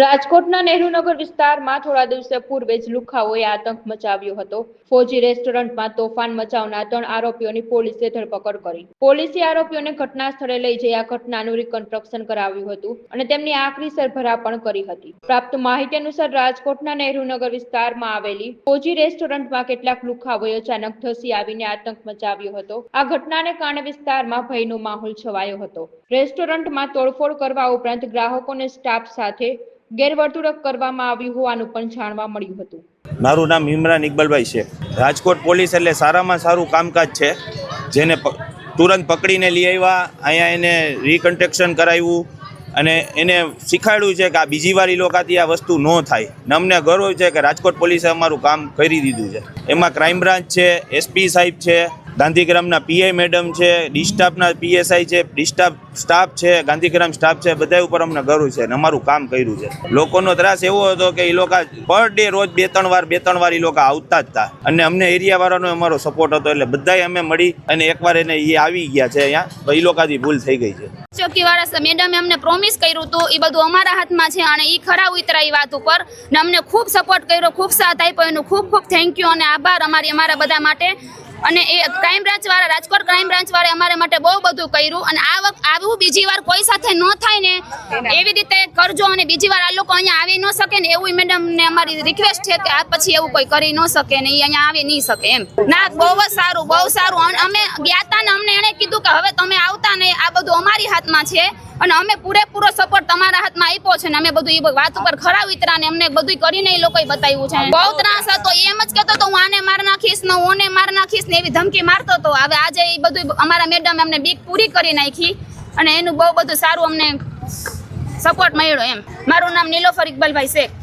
રાજકોટના નહેરુનગર વિસ્તારમાં થોડા દિવસે પૂર્વે જ લુખાઓએ આતંક મચાવ્યો હતો. ફોજી રેસ્ટોરન્ટમાં તોફાન મચાવનાર ત્રણ આરોપીઓની પોલીસે ધરપકડ કરી. પોલીસે આરોપીઓને ઘટના સ્થળે લઈ જઈ આ ઘટનાનું રિકન્સ્ટ્રક્શન કરાવ્યું હતું અને તેમની આખરી સરભરા પણ કરી હતી. પ્રાપ્ત માહિતી અનુસાર રાજકોટના નહેરુનગર વિસ્તારમાં આવેલી ફોજી રેસ્ટોરન્ટમાં કેટલાક લુખાઓએ અચાનક ધસી આવીને આતંક મચાવ્યો હતો. આ ઘટનાને કારણે વિસ્તારમાં ભયનો માહોલ છવાયો હતો. રેસ્ટોરન્ટમાં તોડફોડ કરવા ઉપરાંત ગ્રાહકોને સ્ટાફ સાથે ગેરવર્તણૂક કરવામાં આવ્યું હોવાનું પણ જાણવા મળ્યું હતું. મારું નામ ઇમરાન ઇકબાલભાઈ છે. રાજકોટ પોલીસ એટલે સારામાં સારું કામકાજ છે. જેને તુરંત પકડીને લઈ આવ્યા, અહીંયા એને રિકન્સ્ટ્રક્શન કરાવ્યું અને એને શીખવાડ્યું છે કે આ બીજી વાર એ આ વસ્તુ ન થાય. ને અમને ગર્વ છે કે રાજકોટ પોલીસે અમારું કામ કરી દીધું છે. એમાં ક્રાઇમ બ્રાન્ચ છે એસપી સાહેબ છે ગાંધીગ્રામના પીઆઈ મેડમ છે, ડિસ્ટાફના પીએસઆઈ છે, ડિસ્ટાફ સ્ટાફ છે, ગાંધીગ્રામ સ્ટાફ છે બધા ઉપર અમને ગર્વ છે અને અમારું કામ કર્યું છે. લોકોનો ત્રાસ એવો હતો કે એ લોકો પર ડે રોજ બે ત્રણ વાર, બે ત્રણ વાર એ લોકો આવતા જ હતા. અને અમને એરિયાવાળાનો અમારો સપોર્ટ હતો એટલે બધાએ અમે મળી અને એકવાર એને એ આવી ગયા છે અહીંયા એ લોકોથી ભૂલ થઈ ગઈ છે. ચોકીવાળા મેડમે અમને પ્રોમિસ કર્યું હતું એ બધું અમારા હાથમાં છે અને એ ખરા ઉતરા વાત ઉપર ને અમને ખૂબ સપોર્ટ કર્યો, ખૂબ સાથ આપ્યો, એનું ખૂબ ખૂબ થેન્ક યુ અને આભાર અમારી, અમારા બધા માટે. અને એ ક્રાઇમ બ્રાન્ચ વાળા, રાજકોટ ક્રાઇમ બ્રાન્ચ અમારે માટે બહુ બધું કર્યું. અને આ વખત આવું બીજી વાર કોઈ સાથે ન થાય ને, એવી રીતે કરજો અને બીજી વાર આ લોકો અહીંયા આવી ન શકે ને, એવું મેડમ ને અમારી રિક્વેસ્ટ છે કે આ પછી એવું કોઈ કરી ન શકે ને એ અહીંયા આવી નહીં શકે એમ. ના, બહુ જ સારું, બહુ સારું. અમે ગયા હતા ને અમને એણે કીધું કે હવે તમે આવતા ને, આ બધું અમારી હાથમાં છે. અને અમે પૂરેપૂરો સપોર્ટ તમારા હાથમાં આપ્યો છે ને અમે બધું એ વાત ઉપર ખરા ઉતરા ને અમને બધું કરીને એ લોકોએ બતાવ્યું છે. બહુ ત્રાસ હતો. એમ જ કહેતો તો હું આને માર નાખીશ ને હું ઓને માર નાખીશ ને એવી ધમકી મારતો હતો. હવે આજે એ બધું અમારા મેડમ અમને બીક પૂરી કરી નાખી અને એનું બહુ બધું સારું અમને સપોર્ટ મળ્યો એમ. મારું નામ નીલોફર ઇકબાલભાઈ શેખ.